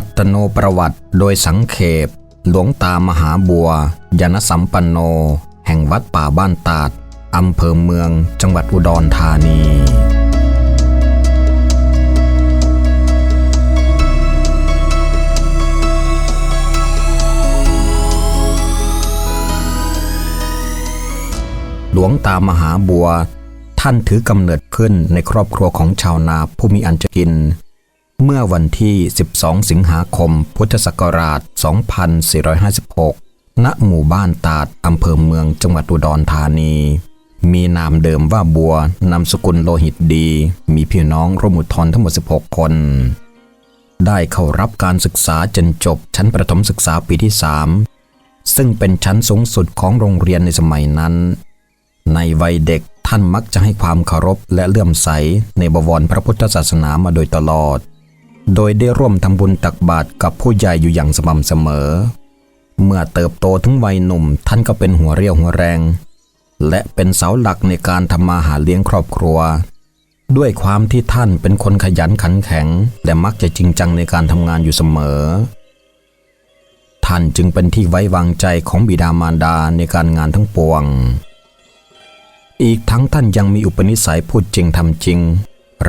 อัตโนประวัติโดยสังเขปหลวงตามหาบัวยานสัมปันโน แห่งวัดป่าบ้านตาดอำเภอเมืองจังหวัดอุดรธานีหลวงตามหาบัว ท่านถือกำเนิดขึ้นในครอบครัวของชาวนาผู้มีอันจะกิน เมื่อวันที่ 12 สิงหาคม พุทธศักราช 2456 ณ หมู่บ้านตาด อำเภอเมือง จังหวัดอุดรธานี มีนามเดิมว่าบัวนามสกุลโลหิตดี มีพี่น้องร่วมุทรทั้งหมด 16 คน ได้เข้ารับการศึกษาจนจบชั้นประถมศึกษาปีที่ 3 ซึ่งเป็นชั้นสูงสุดของโรงเรียนในสมัยนั้น ในวัยเด็กท่านมักจะให้ความเคารพและเลื่อมใสในบวรพระพุทธศาสนามาโดยตลอด โดยได้ร่วมทำบุญตักบาตรกับผู้ใหญ่อยู่อย่างสม่ำเสมอ เมื่อเติบโตถึงวัยหนุ่มท่านก็เป็นหัวเรี่ยวหัวแรง และเป็นเสาหลักในการทำมาหาเลี้ยงครอบครัว ด้วยความที่ท่านเป็นคนขยันขันแข็ง และมักจะจริงจังในการทำงานอยู่เสมอ ท่านจึงเป็นที่ไว้วางใจของบิดามารดาในการงานทั้งปวง อีกทั้งท่านยังมีอุปนิสัยพูดจริงทำจริง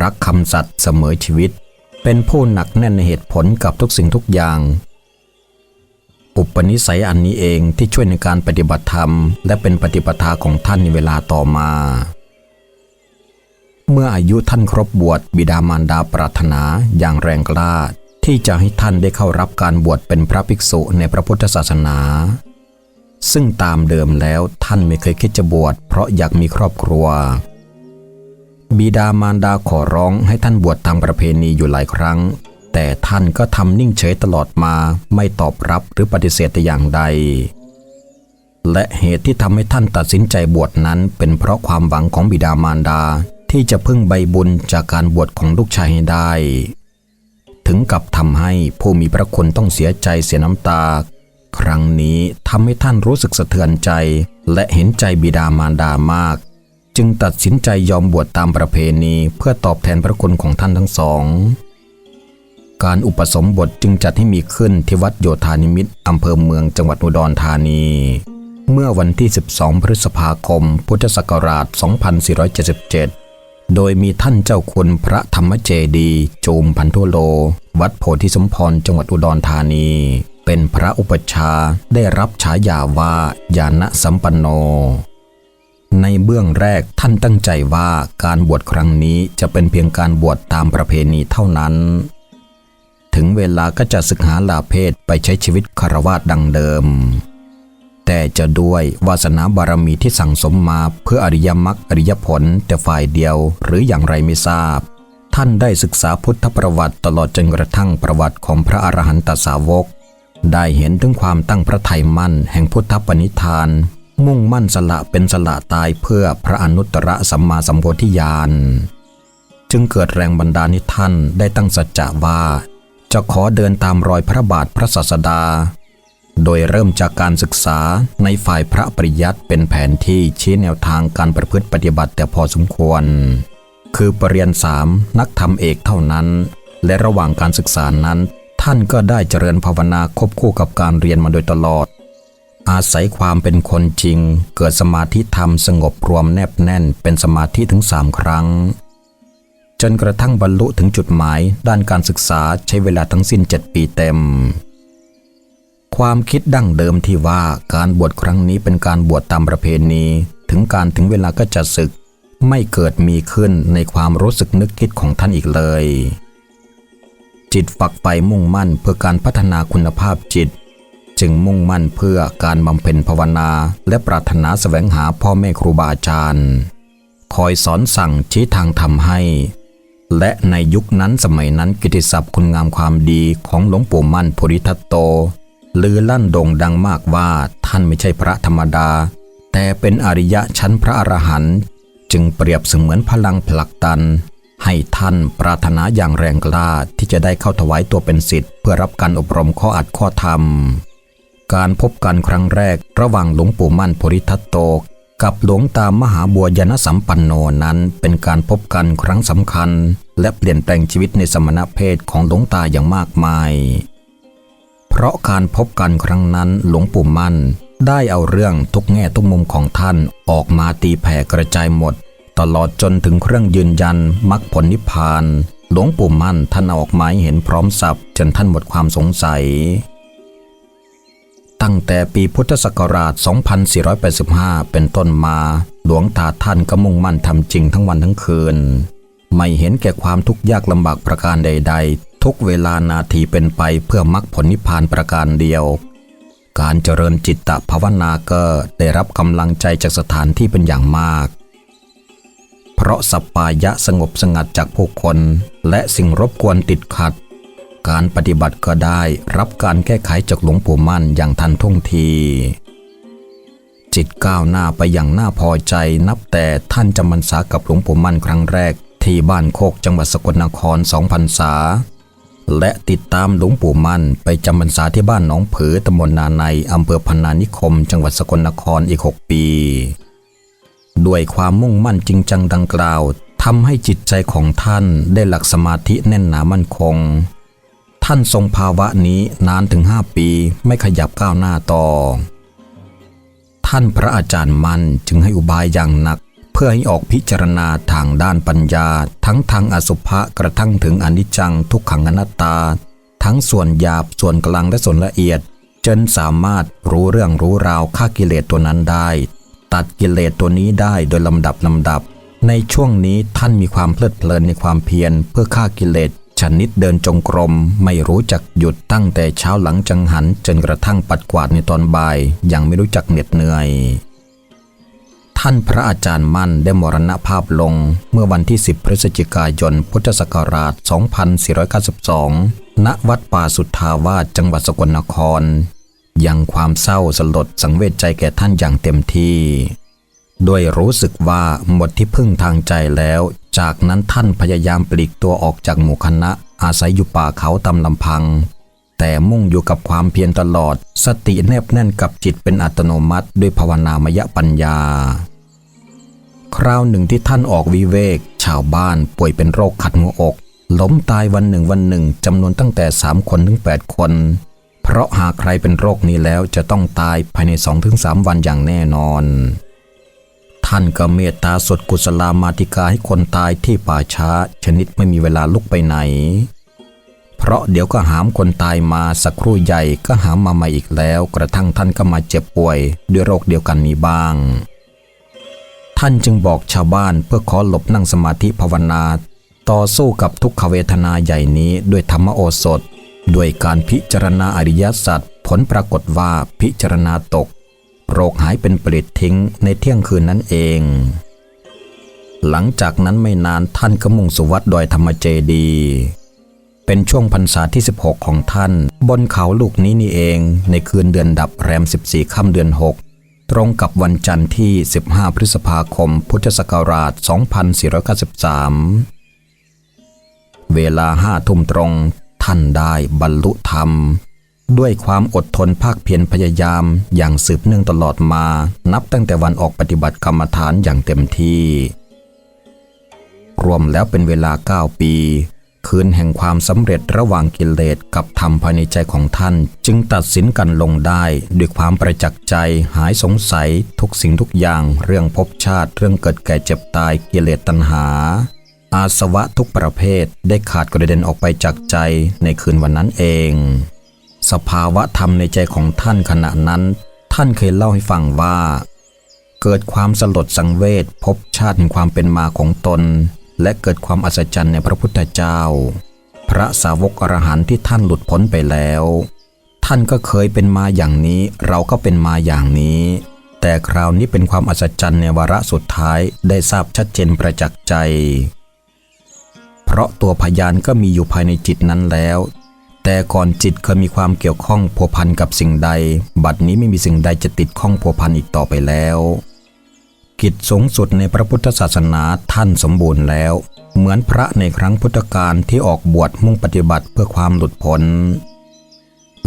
รักคำสัตย์เสมอชีวิต เป็นผู้หนักแน่นในเหตุผลกับทุกสิ่งทุกอย่าง อุปนิสัยอันนี้เองที่ช่วยในการปฏิบัติธรรม และเป็นปฏิปทาของท่านในเวลาต่อมา เมื่ออายุท่านครบบวชบิดามารดาปรารถนาอย่างแรงกล้าที่จะให้ท่านได้เข้ารับการบวชเป็นพระภิกษุในพระพุทธศาสนา ซึ่งตามเดิมแล้วท่านไม่เคยคิดจะบวชเพราะอยากมีครอบครัว บิดามารดาขอร้องให้ท่านบวชตามประเพณีอยู่หลายครั้ง แต่ท่านก็ทำนิ่งเฉยตลอดมาไม่ตอบรับหรือปฏิเสธแต่อย่างใด และเหตุที่ทำให้ท่านตัดสินใจบวชนั้น เป็นเพราะความหวังของบิดามารดาที่จะพึ่งใบบุญจากการบวชของลูกชายให้ได้ ถึงกับทำให้ผู้มีพระคุณต้องเสียใจเสียน้ำตา ครั้งนี้ทำให้ท่านรู้สึกสะเทือนใจ และเห็นใจบิดามารดามาก จึงตัดสินใจยอมบวชตามประเพณีเพื่อตอบแทนพระคุณของท่านทั้งสอง การอุปสมบทจึงจัดให้มีขึ้นที่วัดโยธานิมิตรอำเภอเมืองจังหวัดอุดรธานี เมื่อวันที่ 12 พฤษภาคม พุทธศักราช 2477 โดยมีท่านเจ้าคุณพระธรรมเจดีย์จูมพันธุโล วัดโพธิสมพรจังหวัดอุดรธานี เป็นพระอุปชาได้รับฉายาว่าญาณสัมปันโน ในเบื้องแรกท่านตั้งใจว่าการบวชครั้งนี้จะเป็นเพียงการบวชตามประเพณีเท่านั้น ถึงเวลาก็จะศึกหาลาเพศไปใช้ชีวิตคารวาสดังเดิม แต่จะด้วยวาสนาบารมีที่สั่งสมมาเพื่ออริยมรรคอริยผลแต่ฝ่ายเดียวหรืออย่างไรไม่ทราบ ท่านได้ศึกษาพุทธประวัติตลอดจนกระทั่งประวัติของพระอรหันตสาวก ได้เห็นถึงความตั้งพระทัยมั่นแห่งพุทธปณิธาน มุ่งมั่นสละเป็นสละตายเพื่อพระอนุตตรสัมมาสัมโพธิญาณจึงเกิดแรงบันดาลให้ท่านได้ตั้งสัจจะว่า จะขอเดินตามรอยพระบาทพระศาสดา โดยเริ่มจากการศึกษาในฝ่ายพระปริยัติเป็นแผนที่ชี้แนวทางการประพฤติปฏิบัติแต่พอสมควร คือปรริญญาสามนักธรรมเอกเท่านั้น และระหว่างการศึกษานั้น ท่านก็ได้เจริญภาวนาควบคู่กับการเรียนมาโดยตลอด อาศัยความเป็นคนจริง เกิดสมาธิธรรมสงบรวมแนบแน่นเป็นสมาธิถึงสามครั้ง จนกระทั่งบรรลุถึงจุดหมายด้านการศึกษาใช้เวลาทั้งสิ้น7ปีเต็ม ความคิดดั้งเดิมที่ว่าการบวชครั้งนี้เป็นการบวชตามประเพณี ถึงการถึงเวลาก็จะศึก ไม่เกิดมีขึ้นในความรู้สึกนึกคิดของท่านอีกเลย จิตฝักใฝ่มุ่งมั่นเพื่อการพัฒนาคุณภาพจิต จึงมุ่งมั่นเพื่อการบำเพ็ญภาวนา และปรารถนาแสวงหาพ่อแม่ครูบาอาจารย์ คอยสอนสั่งชี้ทางทำให้ และในยุคนั้นสมัยนั้นกิตติศัพท์คุณงามความดีของหลวงปู่มั่นโพธิทัตโต ลือลั่นโด่งดังมากว่าท่านไม่ใช่พระธรรมดา แต่เป็นอริยะชั้นพระอรหันต์จึงเปรียบเสมือนพลังผลักดันให้ท่านปรารถนาอย่างแรงกล้าที่จะได้เข้าถวายตัวเป็นศิษย์เพื่อรับการอบรมข้ออัดข้อธรรม การพบกันครั้งแรกระหว่างหลวงปู่มั่นโพธิทัตโต กับหลวงตามหาบัวยานสัมปันโนนั้นเป็นการพบกันครั้งสำคัญ และเปลี่ยนแปลงชีวิตในสมณเพศของหลวงตาอย่างมากมาย เพราะการพบกันครั้งนั้นหลวงปู่มั่นได้เอาเรื่องทุกแง่ทุกมุมของท่านออกมาตีแผ่กระจายหมด ตลอดจนถึงเครื่องยืนยันมรรคผลนิพพาน หลวงปู่มั่นท่านอออกมาให้เห็นพร้อมสับจนท่านหมดความสงสัย ตั้งแต่ปีพุทธศักราช 2485 เป็นต้นมา หลวงตาท่านก็มุ่งมั่นทำจริงทั้งวันทั้งคืน ไม่เห็นแก่ความทุกข์ยากลำบากประการใด ๆ ทุกเวลานาทีเป็นไปเพื่อมรรคผลนิพพานประการเดียว การเจริญจิตตภาวนาก็ได้รับกำลังใจจากสถานที่เป็นอย่างมาก เพราะสัปปายะสงบสงัดจากผู้คน และสิ่งรบกวนติดขัด การปฏิบัติก็ได้รับการแก้ไขจากหลวงปู่มั่นอย่างทันท่วงที จิตก้าวหน้าไปอย่างน่าพอใจนับแต่ท่านจำพรรษากับหลวงปู่มั่นครั้งแรก ที่บ้านโคกจังหวัดสกลนครสองพรรษา และติดตามหลวงปู่มั่นไปจำพรรษาที่บ้านหนองผือตำบลนาในอำเภอพนานิคม จังหวัดสกลนครอีก 6 ปี ด้วยความมุ่งมั่นจริงจังดังกล่าวทำให้จิตใจของท่านได้หลักสมาธิแน่นหนามั่นคง ท่านทรงภาวะนี้นานถึง5ปีไม่ขยับก้าวหน้าต่อ ท่านพระอาจารย์มันจึงให้อุบายอย่างหนัก เพื่อให้ออกพิจารณาทางด้านปัญญา ทั้งทางอสุภะกระทั่งถึงอนิจจังทุกขังอนัตตา ทั้งส่วนหยาบส่วนกลางและส่วนละเอียด จนสามารถรู้เรื่องรู้ราวฆ่ากิเลสตัวนั้นได้ ตัดกิเลสตัวนี้ได้โดยลำดับลำดับในช่วงนี้ท่านมีความเพลิดเพลินในความเพียรเพื่อฆ่ากิเลส ชนิดเดินจงกรม ไม่รู้จักหยุดตั้งแต่เช้าหลังจังหัน จนกระทั่งปัดกวาดในตอนบ่ายย่างไม่รู้จักเหน็ดเหนื่อย ท่านพระอาจารย์มั่นได้มรณภาพลงเมื่อวันที่ 10 พฤศจิกายน พุทธศักราช 2492 ณ วัดป่าสุทธาวาสจังหวัดสกลนคร ยังความเศร้าสลดสังเวชใจแก่ท่านอย่างเต็มที่ด้วยรู้สึกว่าหมดที่พึ่งทางใจแล้ว จากนั้นท่านพยายามปลีกตัวออกจากหมู่คณะ อาศัยอยู่ป่าเขาตามลำพัง แต่มุ่งอยู่กับความเพียรตลอด สติแนบแน่นกับจิตเป็นอัตโนมัติด้วยภาวนามยปัญญา คราวหนึ่งที่ท่านออกวิเวก ชาวบ้านป่วยเป็นโรคขัดหัวอก ล้มตายวันหนึ่งวันหนึ่งจำนวนตั้งแต่3คนถึง8คน เพราะหากใครเป็นโรคนี้แล้วจะต้องตายภายใน2-3วันอย่างแน่นอน ท่านก็เมตตาสดกุศลามาติกาให้คนตายที่ป่าช้า ชนิดไม่มีเวลาลุกไปไหน เพราะเดี๋ยวก็หามคนตายมาสักครู่ใหญ่ก็หามมาใหม่อีกแล้ว กระทั่งท่านก็มาเจ็บป่วย ด้วยโรคเดียวกันนี้บ้าง ท่านจึงบอกชาวบ้านเพื่อขอหลบนั่งสมาธิภาวนา ต่อสู้กับทุกขเวทนาใหญ่นี้ด้วยธรรมโอสถ ด้วยการพิจารณาอริยสัจผลปรากฏว่าพิจารณาตก โรคหายเป็นปลิดทิ้งในเที่ยงคืนนั้นเอง หลังจากนั้นไม่นานท่านก็มุ่งสุวัดดอยธรรมเจดี เป็นช่วงพรรษาที่ 16 ของท่าน บนเขาลูกนี้นี่เอง ในคืนเดือนดับแรม 14 ค่ำเดือน 6 ตรงกับวันจันทร์ที่ 15 พฤษภาคม พุทธศักราช 2493 เวลาห้าทุ่มตรงท่านได้บรรลุธรรม ด้วยความอดทนภาคเพียรพยายามอย่างสืบเนื่องตลอดมา นับตั้งแต่วันออกปฏิบัติกรรมฐานอย่างเต็มที่ รวมแล้วเป็นเวลา 9 ปี คืนแห่งความสำเร็จระหว่างกิเลสกับธรรมภายในใจของท่าน จึงตัดสินกันลงได้ ด้วยความประจักษ์ใจหายสงสัยทุกสิ่งทุกอย่าง เรื่องภพชาติ เรื่องเกิดแก่เจ็บตายกิเลสตัณหา อาสวะทุกประเภทได้ขาดกระเด็นออกไปจากใจในคืนวันนั้นเอง สภาวะธรรมในใจของท่านขณะนั้น ท่านเคยเล่าให้ฟังว่า เกิดความสลดสังเวชพบชาติแห่งความเป็นมาของตน และเกิดความอัศจรรย์ในพระพุทธเจ้า พระสาวกอรหันต์ที่ท่านหลุดพ้นไปแล้ว ท่านก็เคยเป็นมาอย่างนี้เราก็เป็นมาอย่างนี้ แต่คราวนี้เป็นความอัศจรรย์ในวาระสุดท้ายได้ทราบชัดเจนประจักษ์ใจ เพราะตัวพยานก็มีอยู่ภายในจิตนั้นแล้ว แต่ก่อนจิตเคยมีความเกี่ยวข้องพัวพันกับสิ่งใด บัดนี้ไม่มีสิ่งใดจะติดข้องพัวพันอีกต่อไปแล้ว กิจสูงสุดในพระพุทธศาสนาท่านสมบูรณ์แล้ว เหมือนพระในครั้งพุทธกาลที่ออกบวชมุ่งปฏิบัติเพื่อความหลุดพ้น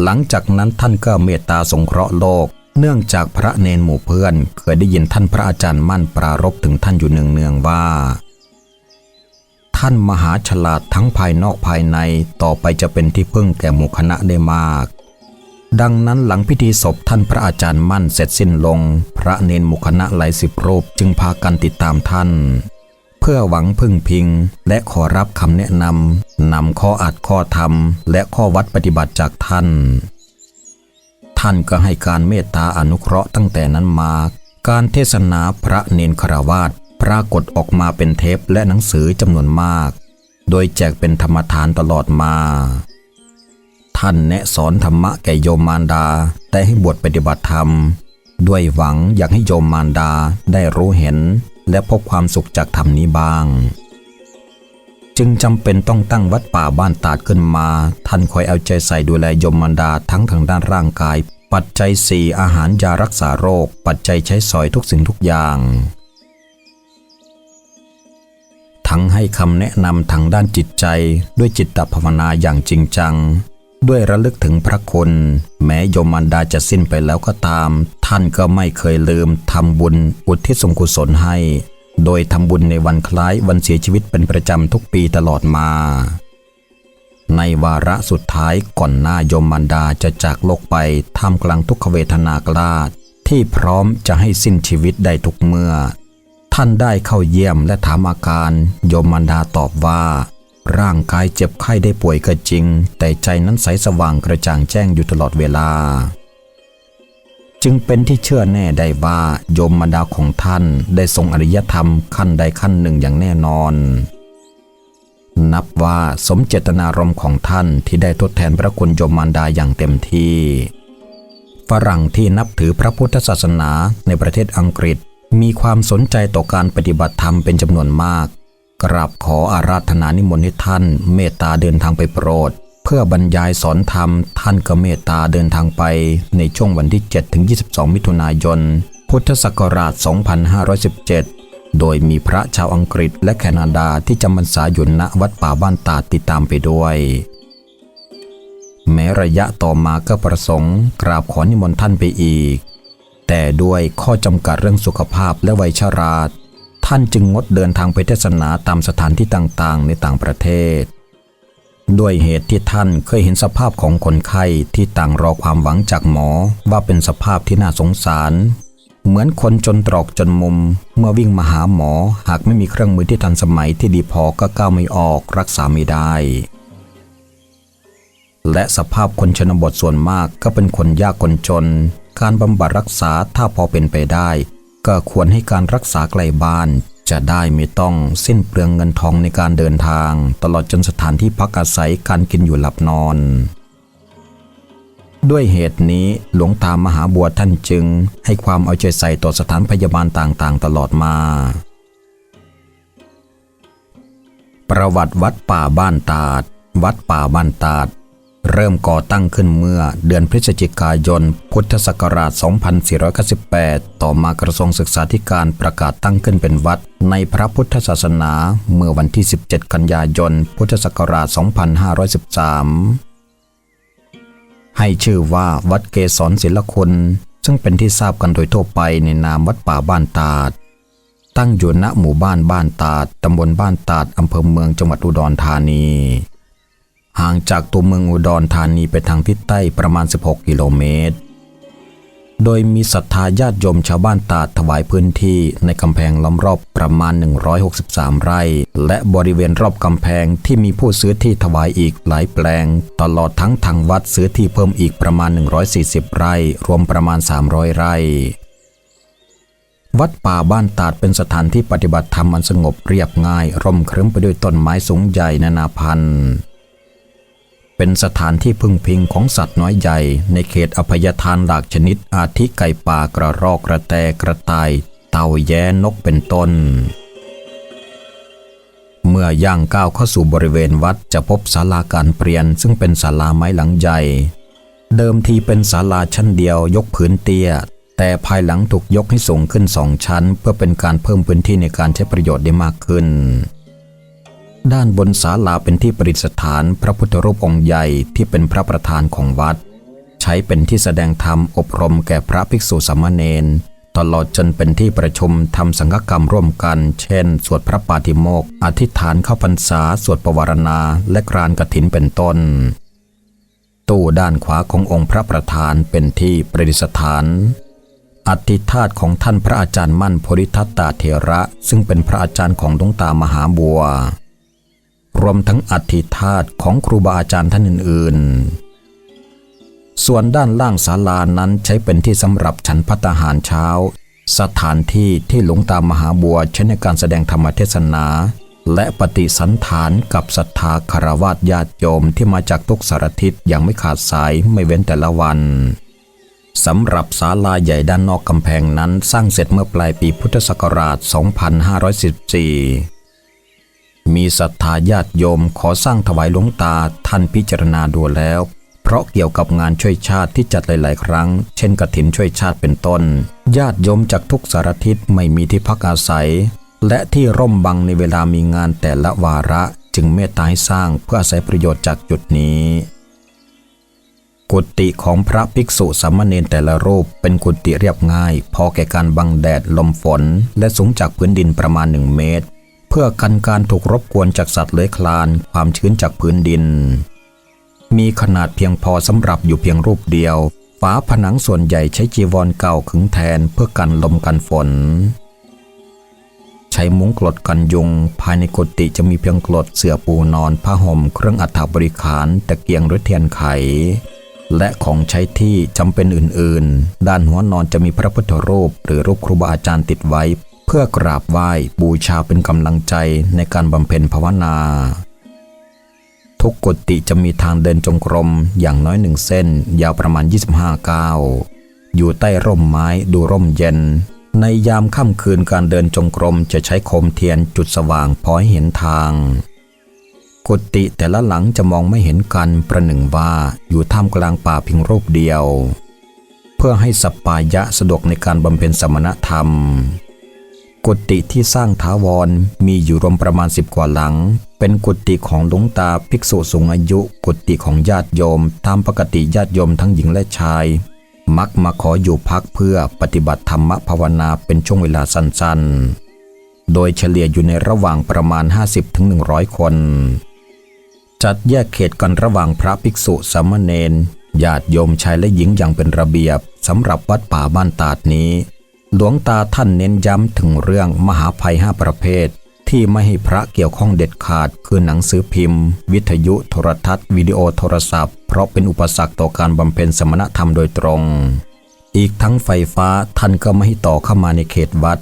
หลังจากนั้นท่านก็เมตตาสงเคราะห์โลก เนื่องจากพระเนนหมู่เพื่อน เคยได้ยินท่านพระอาจารย์มั่นปรารบถึงท่านอยู่เนืองๆว่า ท่านมหาฉลาดทั้งภายนอกภายในต่อไปจะเป็นที่พึ่งแก่หมู่คณะได้มาก ดังนั้นหลังพิธีศพท่านพระอาจารย์มั่นเสร็จสิ้นลง พระเนนมุคณะหลายสิบรูปจึงพากันติดตามท่าน เพื่อหวังพึ่งพิง และขอรับคำแนะนำนำข้ออัดข้อธรรม และข้อวัดปฏิบัติจากท่าน ท่านก็ให้การเมตตาอนุเคราะห์ตั้งแต่นั้นมา การเทศนาพระเนนคราวาส ปรากฏออกมาเป็นเทปและหนังสือจำนวนมาก โดยแจกเป็นธรรมทานตลอดมา ท่านแนะสอนธรรมะแก่โยมมารดาได้ให้บวชปฏิบัติธรรม ด้วยหวังอยากให้โยมมารดาได้รู้เห็น และพบความสุขจากธรรมนี้บ้าง จึงจำเป็นต้องตั้งวัดป่าบ้านตาดขึ้นมา ท่านคอยเอาใจใส่ดูแลโยมมารดาทั้งทางด้านร่างกาย ปัจจัยสี่อาหารยารักษาโรค ปัจจัยใช้สอยทุกสิ่งทุกอย่าง ทั้งให้คำแนะนำทางด้านจิตใจ ด้วยจิตตภาวนาอย่างจริงจัง ด้วยระลึกถึงพระคุณ แม้โยมันดาจะสิ้นไปแล้วก็ตาม ท่านก็ไม่เคยลืมทำบุญอุทิศส่วนกุศลให้ โดยทำบุญในวันคล้ายวันเสียชีวิตเป็นประจำทุกปีตลอดมา ในวาระสุดท้ายก่อนหน้าโยมมันดาจะจากโลกไปท่ามกลางทุกขเวทนากลาดที่พร้อมจะให้สิ้นชีวิตได้ทุกเมื่อ ท่านได้เข้าเยี่ยมและถามอาการ โยมมันดาตอบว่า ร่างกายเจ็บไข้ได้ป่วยก็จริง แต่ใจนั้นใสสว่างกระจ่างแจ้งอยู่ตลอดเวลา จึงเป็นที่เชื่อแน่ได้ว่าโยมมันดาของท่านได้ทรงอริยธรรมขั้นใดขั้นหนึ่งอย่างแน่นอน นับว่าสมเจตนารมณ์ของท่านที่ได้ทดแทนพระคุณโยมมารดาอย่างเต็มที่ฝรั่งที่นับถือพระพุทธศาสนาในประเทศอังกฤษ มีความสนใจต่อการปฏิบัติธรรมเป็นจำนวนมาก กราบขออาราธนานิมนต์ให้ท่าน เมตตาเดินทางไปโปรด เพื่อบรรยายสอนธรรม ท่านก็เมตตาเดินทางไป ในช่วงวันที่7-22 มิถุนายน พุทธศักราช 2517 โดยมีพระชาวอังกฤษและแคนาดาที่จำพรรษาอยู่ณวัดป่าบ้านตาติดตามไปด้วยแม้ระยะต่อมาก็ประสงค์ กราบขอนิมนต์ท่านไปอีก แต่ด้วยข้อจำกัดเรื่องสุขภาพและวัยชราท่านจึงงดเดินทางไปเทศนาตามสถานที่ต่างๆ ในต่างประเทศ ด้วยเหตุที่ท่านเคยเห็นสภาพของคนไข้ที่ต่างรอความหวังจากหมอว่าเป็นสภาพที่น่าสงสาร เหมือนคนจนตรอกจนมุม เมื่อวิ่งมาหาหมอหากไม่มีเครื่องมือที่ทันสมัยที่ดีพอก็ก้าวไม่ออกรักษาไม่ได้ และสภาพคนชนบทส่วนมากก็เป็นคนยากคนจน การบำบัดรักษาถ้าพอเป็นไปได้ ก็ควรให้การรักษาไกลบ้าน จะได้ไม่ต้องสิ้นเปลืองเงินทองในการเดินทาง ตลอดจนสถานที่พักอาศัยการกินอยู่หลับนอน ด้วยเหตุนี้หลวงตามหาบัวท่านจึง ให้ความเอาใจใส่ต่อสถานพยาบาลต่างๆ ตลอดมา ประวัติวัดป่าบ้านตาด วัดป่าบ้านตาด เริ่มก่อตั้งขึ้นเมื่อเดือนพฤศจิกายน พุทธศักราช 2498 ต่อมากระทรวงศึกษาธิการประกาศตั้งขึ้นเป็นวัด ในพระพุทธศาสนาเมื่อวันที่ 17 กันยายน พุทธศักราช 2513 ให้ชื่อว่าวัดเกศรศิลคุณซึ่งเป็นที่ทราบกันโดยทั่วไปในนามวัดป่าบ้านตาด ตั้งอยู่ณหมู่บ้านบ้านตาด ตำบลบ้านตาด อำเภอเมืองจังหวัดอุดรธานี ห่างจากตัวเมืองอุดรธานีไปทางทิศใต้ประมาณ 16 กิโลเมตร โดยมีศรัทธาญาติโยมชาวบ้านตาดถวายพื้นที่ในกำแพงล้อมรอบประมาณ 163 ไร่ และบริเวณรอบกำแพงที่มีผู้ซื้อที่ถวายอีกหลายแปลง ตลอดทั้งทางวัดซื้อที่เพิ่มอีกประมาณ 140 ไร่ รวมประมาณ 300 ไร่วัดป่าบ้านตาดเป็นสถานที่ปฏิบัติธรรมอันสงบเรียบง่าย ร่มครึ้มไปด้วยต้นไม้สูงใหญ่นานาพันธุ์ เป็นสถานที่พึ่งพิงของสัตว์น้อยใหญ่ในเขตอภัยทานหลากชนิดอาทิไก่ป่ากระรอกกระแตกระต่าย เต่าแย้นกเป็นต้น เมื่อย่างก้าวเข้าสู่บริเวณวัดจะพบศาลาการเปลี่ยน ซึ่งเป็นศาลาไม้หลังใหญ่ เดิมทีเป็นศาลาชั้นเดียวยกพื้นเตี้ย แต่ภายหลังถูกยกให้สูงขึ้นสองชั้น เพื่อเป็นการเพิ่มพื้นที่ในการใช้ประโยชน์ได้มากขึ้น ด้านบนศาลาเป็นที่ประดิษฐานพระพุทธรูปองค์ใหญ่ที่เป็นพระประธานของวัด ใช้เป็นที่แสดงธรรมอบรมแก่พระภิกษุสามเณรตลอดจนเป็นที่ประชุมทำสังฆกรรมร่วมกัน เช่น สวดพระปาติโมกข์อธิษฐานเข้าพรรษา สวดปวารณา และกรานกฐินเป็นต้น ตู้ด้านขวาขององค์พระประธานเป็นที่ประดิษฐานอัฐิธาตของท่านพระอาจารย์มั่นโพธิทัตตาเถระ ซึ่งเป็นพระอาจารย์ของหลวงตามหาบัว รวมทั้งอัฐิธาตุของครูบาอาจารย์ท่านอื่น ๆ ส่วนด้านล่างศาลานั้นใช้เป็นที่สำหรับฉันพัตาหารเช้า สถานที่ที่หลวงตามหาบัวใช้ในการแสดงธรรมเทศนา และปฏิสันฐานกับศรัทธาคารวะญาติโยมที่มาจากทุกสารทิศอย่างไม่ขาดสายไม่เว้นแต่ละวันสำหรับศาลาใหญ่ด้านนอกกำแพงนั้นสร้างเสร็จเมื่อปลายปีพุทธศักราช 2514 มีศรัทธาญาติโยมขอสร้างถวายหลวงตาท่านพิจารณาดูแล้ว เพราะเกี่ยวกับงานช่วยชาติที่จัดหลาย ๆ ครั้ง เช่นกฐินช่วยชาติเป็นต้น ญาติโยมจากทุกสารทิศไม่มีที่พักอาศัย และที่ร่มบังในเวลามีงานแต่ละวาระจึงเมตตาให้สร้างเพื่ออาศัยประโยชน์จากจุดนี้กุฏิของพระภิกษุสามเณรแต่ละรูปเป็นกุฏิเรียบง่าย พอแก่การบังแดดลมฝน และสูงจากพื้นดินประมาณหนึ่งเมตร พื่อกันการถูกรบกวนจากสัตว์เลื้อยคลาน ความชื้นจากพื้นดิน มีขนาดเพียงพอสำหรับอยู่เพียงรูปเดียว ฝาผนังส่วนใหญ่ใช้จีวรเก่าขึงแทนเพื่อกันลมกันฝน ใช้มุ้งกลดกันยุง ภายในกุฏิจะมีเพียงกลดเสื่อปูนอนผ้าห่ม เครื่องอัฐบริขารตะเกียงหรือเทียนไข และของใช้ที่จำเป็นอื่นๆ ด้านหัวนอนจะมีพระพุทธรูป หรือรูปครูบาอาจารย์ติดไว้ เพื่อกราบไหว้บูชาเป็นกำลังใจในการบำเพ็ญภาวนา ทุกกุฏิจะมีทางเดินจงกรมอย่างน้อยหนึ่งเส้น ยาวประมาณ 25 ก้าว อยู่ใต้ร่มไม้ดูร่มเย็น ในยามค่ำคืนการเดินจงกรมจะใช้โคมเทียนจุดสว่างพอให้เห็นทาง กุฏิแต่ละหลังจะมองไม่เห็นกันประหนึ่งว่าอยู่ท่ามกลางป่าเพียงรูปเดียว เพื่อให้สัปปายะสะดวกในการบำเพ็ญสมณธรรม กุฏิที่สร้างถาวรมีอยู่รวมประมาณสิบกว่าหลัง เป็นกุฏิของหลวงตาภิกษุสูงอายุ กุฏิของญาติโยม ตามปกติญาติโยมทั้งหญิงและชาย มักมาขออยู่พักเพื่อปฏิบัติธรรมภาวนาเป็นช่วงเวลาสั้นๆ โดยเฉลี่ยอยู่ในระหว่างประมาณ 50-100 คน จัดแยกเขตกันระหว่างพระภิกษุสามเณรญาติโยมชายและหญิงอย่างเป็นระเบียบสำหรับวัดป่าบ้านตาดนี้ หลวงตาท่านเน้นย้ำถึงเรื่องมหาภัยห้าประเภท ที่ไม่ให้พระเกี่ยวข้องเด็ดขาด คือหนังสือพิมพ์ วิทยุโทรทัศน์วิดีโอโทรศัพท์ เพราะเป็นอุปสรรคต่อการบำเพ็ญสมณธรรมโดยตรง อีกทั้งไฟฟ้าท่านก็ไม่ให้ต่อเข้ามาในเขตวัด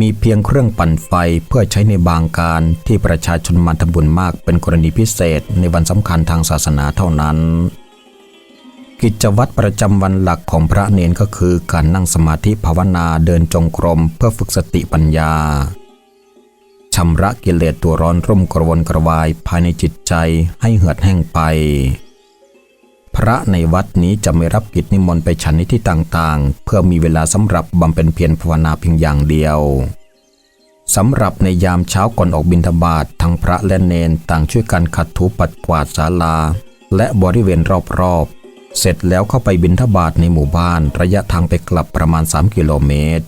มีเพียงเครื่องปั่นไฟเพื่อใช้ในบางการที่ประชาชนมาทำบุญมากเป็นกรณีพิเศษในวันสำคัญทางศาสนาเท่านั้น กิจวัตรประจำวันหลักของพระเนนก็คือการนั่งสมาธิภาวนาเดินจงกรมเพื่อฝึกสติปัญญาชำระกิเลสตัวร้อนร่มกระวนกระวายภายในจิตใจให้เหือดแห้งไป พระในวัดนี้จะไม่รับกิจนิมนต์ไปฉันในที่ต่างๆ เพื่อมีเวลาสำหรับบำเพ็ญเพียรภาวนาเพียงอย่างเดียวสำหรับในยามเช้าก่อนออกบิณฑบาตทั้งพระและเนนต่างช่วยกันขัดถูปัดกวาดศาลา และบริเวณรอบๆ เสร็จแล้วเข้าไปบิณฑบาตในหมู่บ้านระยะทางไปกลับประมาณ 3 กิโลเมตร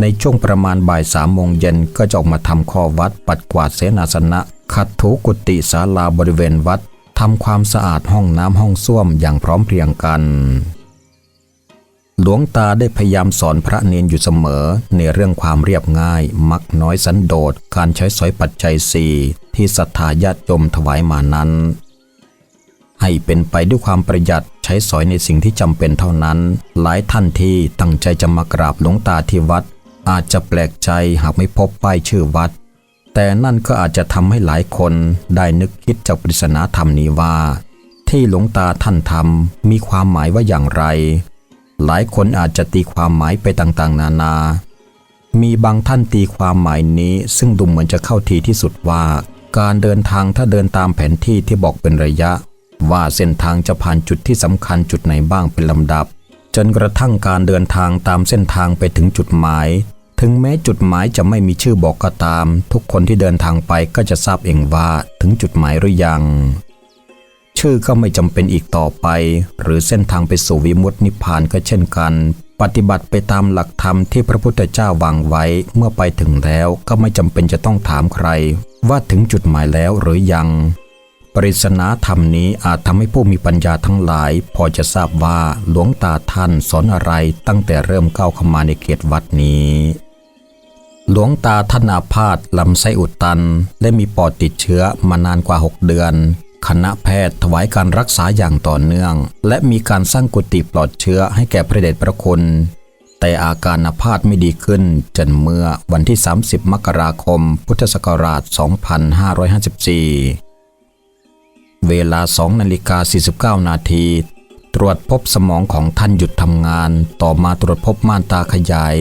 ในช่วงประมาณบ่ายสามโมงเย็นก็จะออกมาทำข้อวัดปัดกวาดเสนาสนะ ขัดถูกุฏิศาลาบริเวณวัดทำความสะอาดห้องน้ำห้องส้วมอย่างพร้อมเพรียงกัน หลวงตาได้พยายามสอนพระเนนอยู่เสมอในเรื่องความเรียบง่าย มักน้อยสันโดษการใช้สอยปัจจัยสี่ที่ศรัทธาญาติโยมถวายมานั้น ให้เป็นไปด้วยความประหยัดใช้สอยในสิ่งที่จำเป็นเท่านั้น หลายท่านที่ตั้งใจจะมากราบหลวงตาที่วัด อาจจะแปลกใจหากไม่พบป้ายชื่อวัด แต่นั่นก็อาจจะทำให้หลายคนได้นึกคิดจากปริศนาธรรมนี้ว่า ที่หลวงตาท่านทำมีความหมายว่าอย่างไร หลายคนอาจจะตีความหมายไปต่างๆ นานา มีบางท่านตีความหมายนี้ ซึ่งดูเหมือนจะเข้าทีที่สุดว่า การเดินทางถ้าเดินตามแผนที่ที่บอกเป็นระยะ ว่าเส้นทางจะผ่านจุดที่สำคัญจุดไหนบ้างเป็นลำดับ จนกระทั่งการเดินทางตามเส้นทางไปถึงจุดหมาย ถึงแม้จุดหมายจะไม่มีชื่อบอกก็ตาม ทุกคนที่เดินทางไปก็จะทราบเองว่าถึงจุดหมายหรือยัง ชื่อก็ไม่จำเป็นอีกต่อไป หรือเส้นทางไปสู่วิมุตตินิพพานก็เช่นกันปฏิบัติไปตามหลักธรรมที่พระพุทธเจ้าวางไว้เมื่อไปถึงแล้วก็ไม่จำเป็นจะต้องถามใคร ว่าถึงจุดหมายแล้วหรือยัง ปริศนาธรรมนี้อาจทำให้ผู้มีปัญญาทั้งหลาย พอจะทราบว่าหลวงตาท่านสอนอะไรตั้งแต่เริ่มก้าวเข้ามาในเขตวัดนี้ หลวงตาท่านอาพาธลำไส้อุดตัน และมีปอดติดเชื้อมานานกว่า 6 เดือน คณะแพทย์ถวายการรักษาอย่างต่อเนื่อง และมีการสร้างกุฏิปลอดเชื้อให้แก่พระเดชพระคุณ แต่อาการอาพาธไม่ดีขึ้น จนเมื่อวันที่ 30 มกราคม พุทธศักราช 2554 เวลา2นาฬิกา49 นาที ตรวจพบสมองของท่านหยุดทำงาน ต่อมาตรวจพบม่านตาขยาย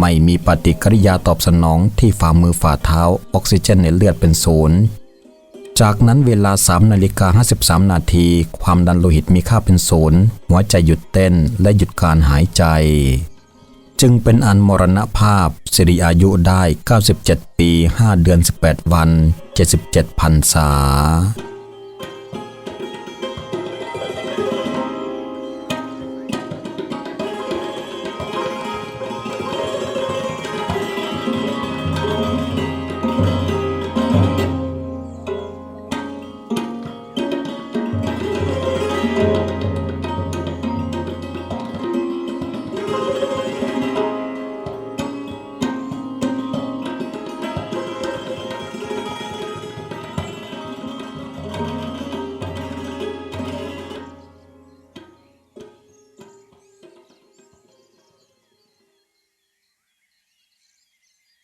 ไม่มีปฏิกิริยาตอบสนองที่ฝ่ามือฝ่าเท้า ออกซิเจนในเลือดเป็นศูนย์จากนั้นเวลา3นาฬิกา53 นาที ความดันโลหิตมีค่าเป็นศูนย์หัวใจหยุดเต้นและหยุดการหายใจ จึงเป็นอันมรณภาพสิริอายุได้ 97 ปี 5 เดือน 18 วัน 77พรรษา